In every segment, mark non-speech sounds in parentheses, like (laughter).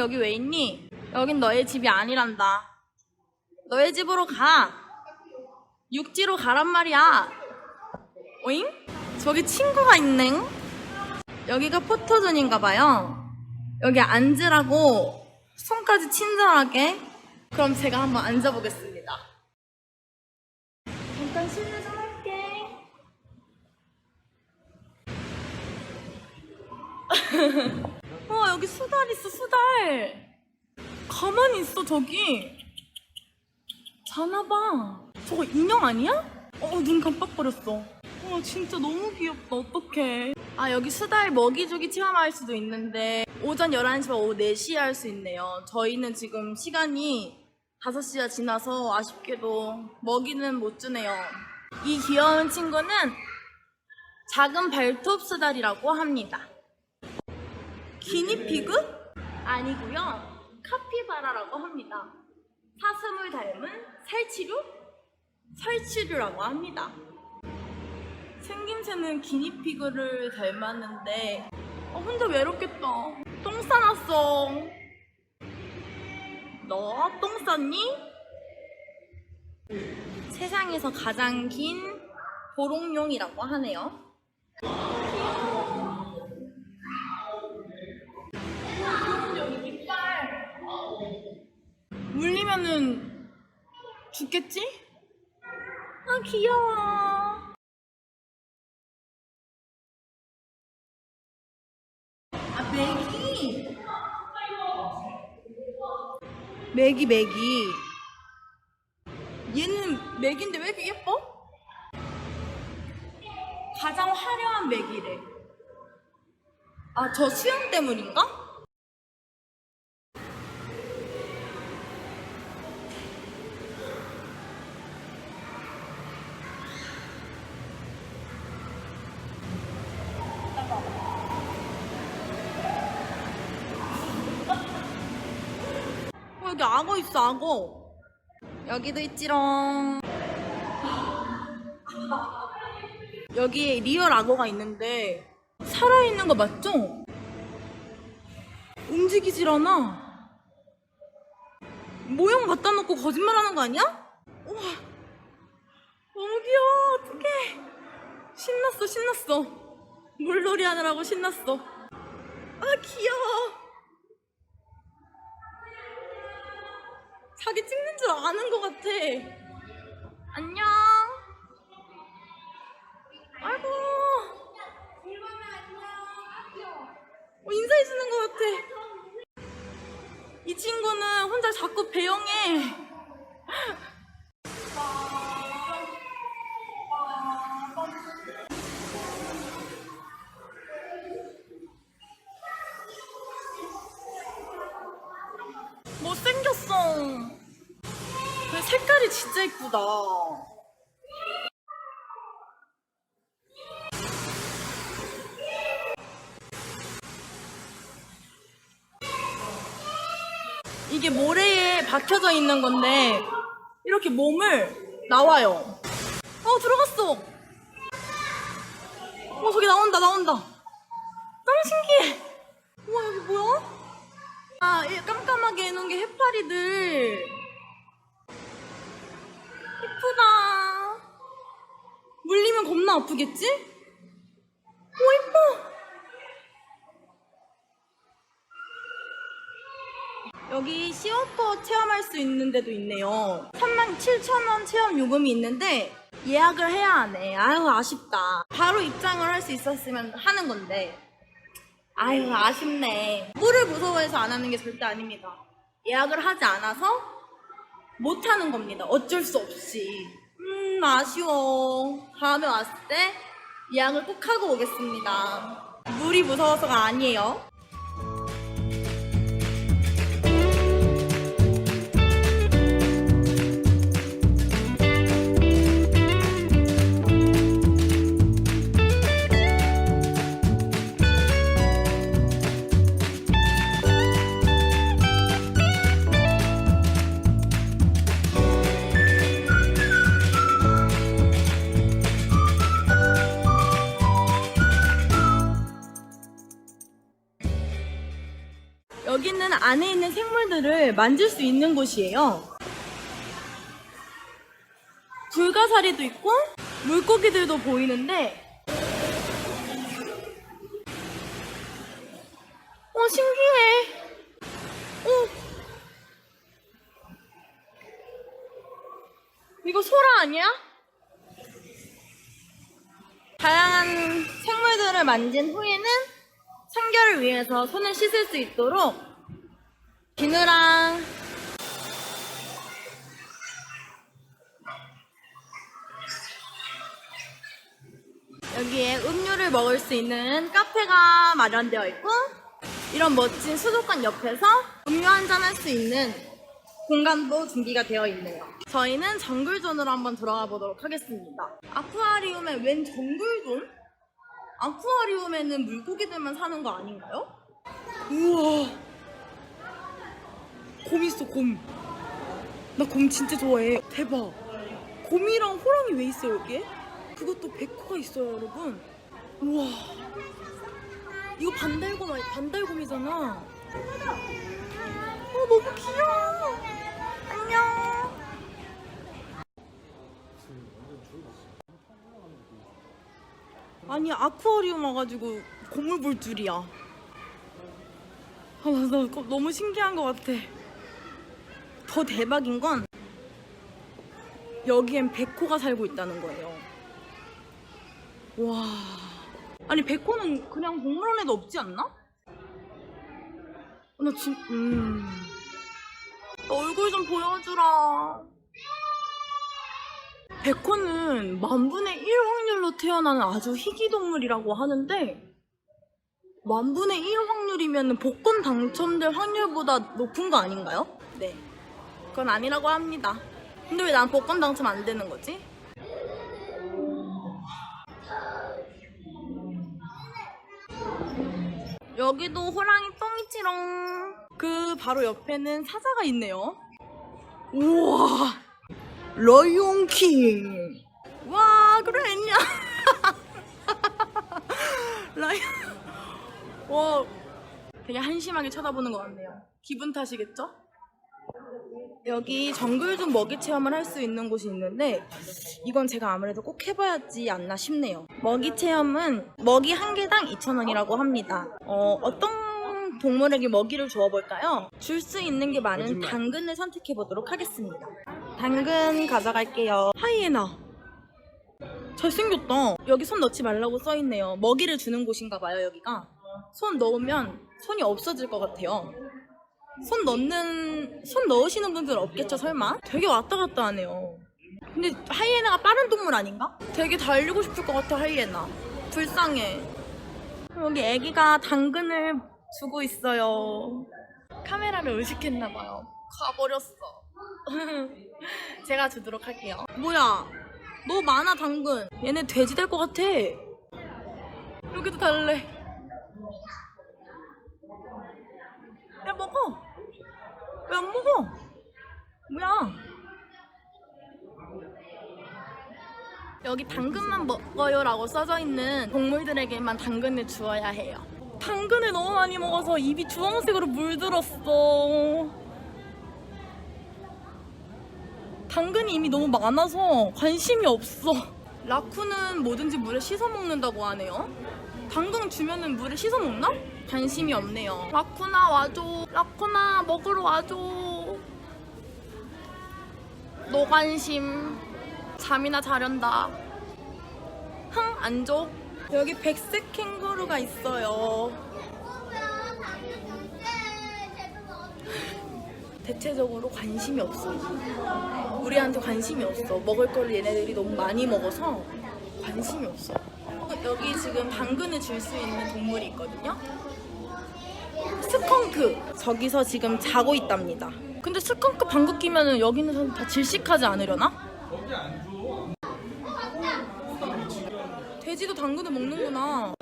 여기 왜 있니? 여긴 너의 집이 아니란다. 너의 집으로 가. 육지로 가란 말이야. 오잉? 저기 친구가 있네. 여기가 포토존인가 봐요. 여기 앉으라고 손까지 친절하게. 그럼 제가 한번 앉아보겠습니다. 잠깐 실례 좀 할게. (laughs) 와 여기 수달 있어 수달. 가만히 있어 저기. 자나봐. 저거 인형 아니야? 어눈 깜빡거렸어. 와 진짜 너무 귀엽다 어떡해. 아 여기 수달 먹이주기 체험할 수도 있는데 오전 11시와 오후 4시에 할 수 있네요. 저희는 지금 시간이 5시가 지나서 아쉽게도 먹이는 못 주네요. 이 귀여운 친구는 작은 발톱 수달이라고 합니다. 기니피그? 아니고요. 카피바라라고 합니다. 사슴을 닮은 살치류? 살치류라고 합니다. 생김새는 기니피그를 닮았는데 어, 혼자 외롭겠다. 똥 싸놨어. 너 똥 쌌니? 세상에서 가장 긴 보롱용이라고 하네요. 물리면은 죽겠지? 아 귀여워. 아 맥이. 맥이 맥이. 얘는 맥인데 왜 이렇게 예뻐? 가장 화려한 맥이래. 아 저 수영 때문인가? 어, 여기 악어 있어, 악어. 여기도 있지롱. 여기 리얼 악어가 있는데, 살아있는 거 맞죠? 움직이질 않아. 모형 갖다 놓고 거짓말 하는 거 아니야? 우와. 너무 귀여워. 어떡해. 신났어, 신났어. 물놀이 하느라고 신났어. 아, 귀여워. 자기 찍는 줄 아는 것 같아. 안녕. 아이고. 어, 인사해주는 것 같아. 이 친구는 혼자 자꾸 배영해. 진짜 이쁘다. 이게 모래에 박혀져 있는 건데 이렇게 몸을 나와요. 어 들어갔어. 어 저기 나온다 나온다. 너무 신기해. 우와 여기 뭐야? 아, 이 깜깜하게 해놓은 게 해파리들. 예쁘다. 물리면 겁나 아프겠지? 오, 예뻐. 여기 시어터 체험할 수 있는 데도 있네요. 37,000원 체험 요금이 있는데 예약을 해야 하네. 아유, 아쉽다. 바로 입장을 할 수 있었으면 하는 건데. 아유 아쉽네 물을 무서워해서 안 하는 게 절대 아닙니다 예약을 하지 않아서 못 하는 겁니다. 어쩔 수 없이. 음 아쉬워. 다음에 왔을 때 예약을 꼭 하고 오겠습니다. 물이 무서워서가 아니에요 만질 수 있는 곳이에요. 불가사리도 있고 물고기들도 보이는데 어 신기해. 어 이거 소라 아니야? 다양한 생물들을 만진 후에는 청결을 위해서 손을 씻을 수 있도록 비누랑 여기에 음료를 먹을 수 있는 카페가 마련되어 있고 이런 멋진 수족관 옆에서 음료 한잔 할 수 있는 공간도 준비가 되어 있네요. 저희는 정글존으로 한번 들어가 보도록 하겠습니다. 아쿠아리움에 웬 정글존? 아쿠아리움에는 물고기들만 사는 거 아닌가요? 우와 곰 있어 곰. 나 곰 진짜 좋아해. 대박. 곰이랑 호랑이 왜 있어요 여기에? 그것도 백호가 있어요 여러분. 우와. 이거 반달곰 아니 반달곰이잖아. 어 너무 귀여워. 안녕. 아니 아쿠아리움 와가지고 곰을 볼 줄이야. 아, 나, 너무 신기한 것 같아. 더 대박인 건 여기엔 백호가 살고 있다는 거예요. 와. 아니 백호는 그냥 동물원에도 없지 않나? 어, 나 진, 음. 나 얼굴 좀 보여주라. 백호는 만분의 1 확률로 태어나는 아주 희귀 동물이라고 하는데 만분의 1 확률이면 복권 당첨될 확률보다 높은 거 아닌가요? 네. 그건 아니라고 합니다. 근데 왜 난 복권 당첨 안 되는 거지? 여기도 호랑이 똥이치롱. 그 바로 옆에는 사자가 있네요. 우와. 러이온킹. 와, 그랬냐? (laughs) 라이온. 와, 되게 한심하게 쳐다보는 것 같네요. 기분 탓이겠죠? 여기 정글존 먹이 체험을 할 수 있는 곳이 있는데 이건 제가 아무래도 꼭 해봐야지 않나 싶네요. 먹이 체험은 먹이 한 개당 2,000원이라고 합니다. 어, 어떤 동물에게 먹이를 주어볼까요? 줄 수 있는 게 많은 당근을 선택해보도록 하겠습니다. 당근 가져갈게요. 하이에나. 잘생겼다. 여기 손 넣지 말라고 써있네요. 먹이를 주는 곳인가 봐요, 여기가. 손 넣으면 손이 없어질 것 같아요. 손 넣는 손 넣으시는 분들 없겠죠 설마? 되게 왔다 갔다 하네요. 근데 하이에나가 빠른 동물 아닌가? 되게 달리고 싶을 것 같아 하이에나. 불쌍해. 여기 애기가 당근을 주고 있어요. 카메라를 의식했나 봐요. 가버렸어. (laughs) 제가 주도록 할게요. 뭐야? 너무 많아 당근. 얘네 돼지 될 것 같아. 여기도 달래. 야 먹어. 왜 안 먹어? 뭐야? 여기 당근만 먹어요라고 써져 있는 동물들에게만 당근을 주어야 해요. 당근을 너무 많이 먹어서 입이 주황색으로 물들었어. 당근이 이미 너무 많아서 관심이 없어. 라쿠는 뭐든지 물에 씻어 먹는다고 하네요. 당근 주면은 물에 씻어 먹나? 관심이 없네요. 라쿠나 와줘. 라쿠나 먹으러 와줘. 노관심. 잠이나 자련다. 흥, 안 줘. 여기 백색 캥거루가 있어요. 대체적으로 관심이 없어. 우리한테 관심이 없어. 먹을 걸 얘네들이 너무 많이 먹어서 관심이 없어. 여기 지금 당근을 줄 수 있는 동물이 있거든요. 스컹크. 저기서 지금 자고 있답니다. 근데 스컹크 방귀 끼면은 여기 있는 사람 다 질식하지 않으려나? 돼지도 당근을 먹는구나.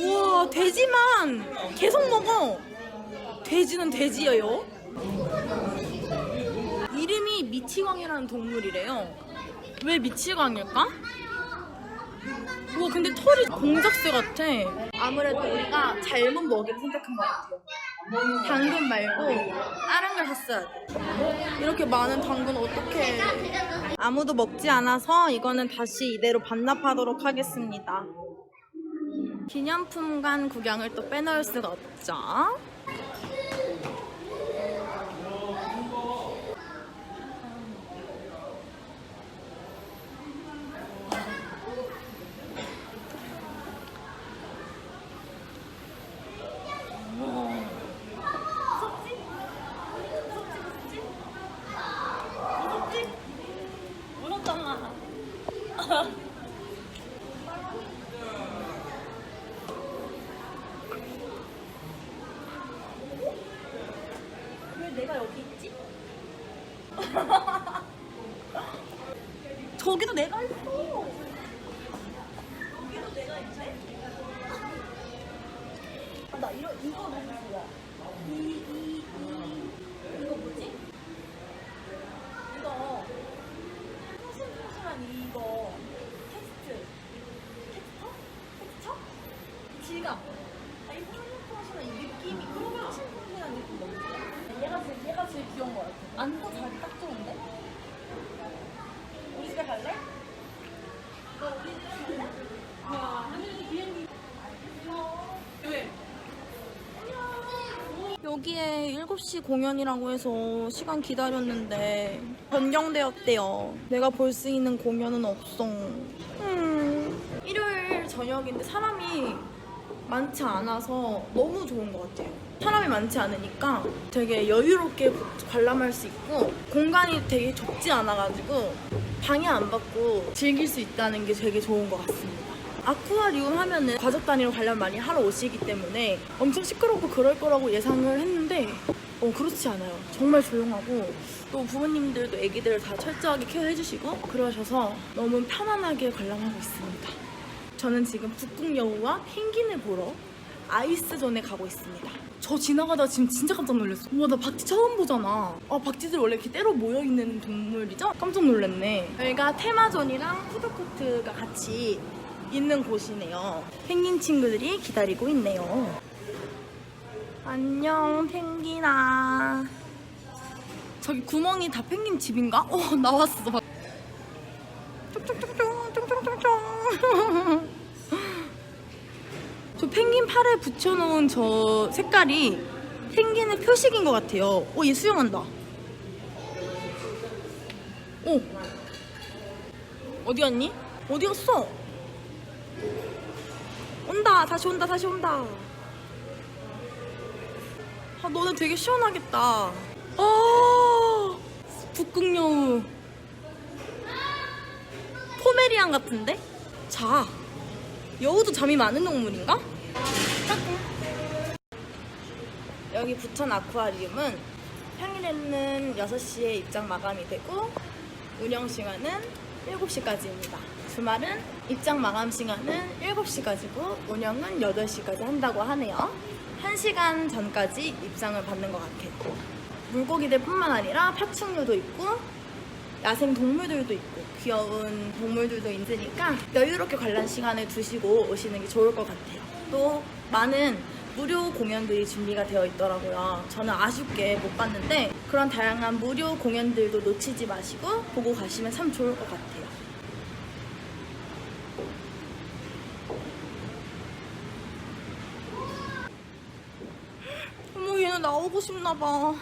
우와, 돼지만 계속 먹어. 돼지는 돼지예요. 이름이 미치광이라는 동물이래요. 왜 미치광일까? 우와 근데 털이 공작새 같아. 아무래도 우리가 잘못 먹이를 선택한 것 같아요. 당근 말고 다른 걸 샀어야 돼. 이렇게 많은 당근 어떻게 아무도 먹지 않아서 이거는 다시 이대로 반납하도록 하겠습니다. 기념품관 구경을 또 빼놓을 수가 없죠. 물었잖아. 왜 내가 여기 있지? 저기도 내가 있어. 여기도 내가 있네. 아, 나 이거 이거 너무 좋아. 이 이 이 이거 뭐지? 이거 포슬포슬한 이거 텍스트 텍스터? 텍스처? 질감 아, 이 포슬포슬한 이 느낌이 포슬포슬한 느낌 너무 좋아 얘가 제일, 얘가 제일 귀여운 거 같아 안고 자기 딱 좋은데? 우리 집에 갈래? 너 우리 집에 갈래? 와 하늘에서 비행기 왜? 여기에 7시 공연이라고 해서 시간 기다렸는데 변경되었대요. 내가 볼 수 있는 공연은 없어. 음, 일요일 저녁인데 사람이 많지 않아서 너무 좋은 것 같아요. 사람이 많지 않으니까 되게 여유롭게 관람할 수 있고 공간이 되게 좁지 않아가지고 방해 안 받고 즐길 수 있다는 게 되게 좋은 것 같습니다. 아쿠아리움 하면은 가족 단위로 관람 많이 하러 오시기 때문에 엄청 시끄럽고 그럴 거라고 예상을 했는데 어 그렇지 않아요. 정말 조용하고 또 부모님들도 애기들을 다 철저하게 케어해 주시고 그러셔서 너무 편안하게 관람하고 있습니다. 저는 지금 북극여우와 펭귄을 보러 아이스존에 가고 있습니다. 저 지나가다 지금 진짜 깜짝 놀랐어. 우와, 나 박쥐 처음 보잖아. 아, 박쥐들 원래 이렇게 때로 모여있는 동물이죠? 깜짝 놀랐네. 여기가 테마존이랑 푸드코트가 같이 있는 곳이네요. 펭귄 친구들이 기다리고 있네요. 안녕, 펭귄아. 저기 구멍이 다 펭귄 집인가? 어, 나왔어. 쫑쫑쫑쫑, 쫑쫑쫑쫑. (laughs) 저 펭귄 팔에 붙여놓은 저 색깔이 펭귄의 표식인 것 같아요. 오, 얘 수영한다. 오. 어디 갔니? 어디 갔어? 온다. 다시 온다. 다시 온다. 아, 너네 되게 시원하겠다. 아, 북극여우. 포메리안 같은데? 자. 여우도 잠이 많은 동물인가? 여기 부천 아쿠아리움은 평일에는 6시에 입장 마감이 되고 운영 시간은 7시까지입니다. 주말은 입장 마감 시간은 7시까지고 운영은 8시까지 한다고 하네요. 1시간 전까지 입장을 받는 것 같아요. 물고기들 뿐만 아니라 파충류도 있고 야생 동물들도 있고 귀여운 동물들도 있으니까 여유롭게 관람 시간을 두시고 오시는 게 좋을 것 같아요. 또 많은 무료 공연들이 준비가 되어 있더라고요. 저는 아쉽게 못 봤는데 그런 다양한 무료 공연들도 놓치지 마시고 보고 가시면 참 좋을 것 같아요. 어머 얘는 나오고 싶나 봐.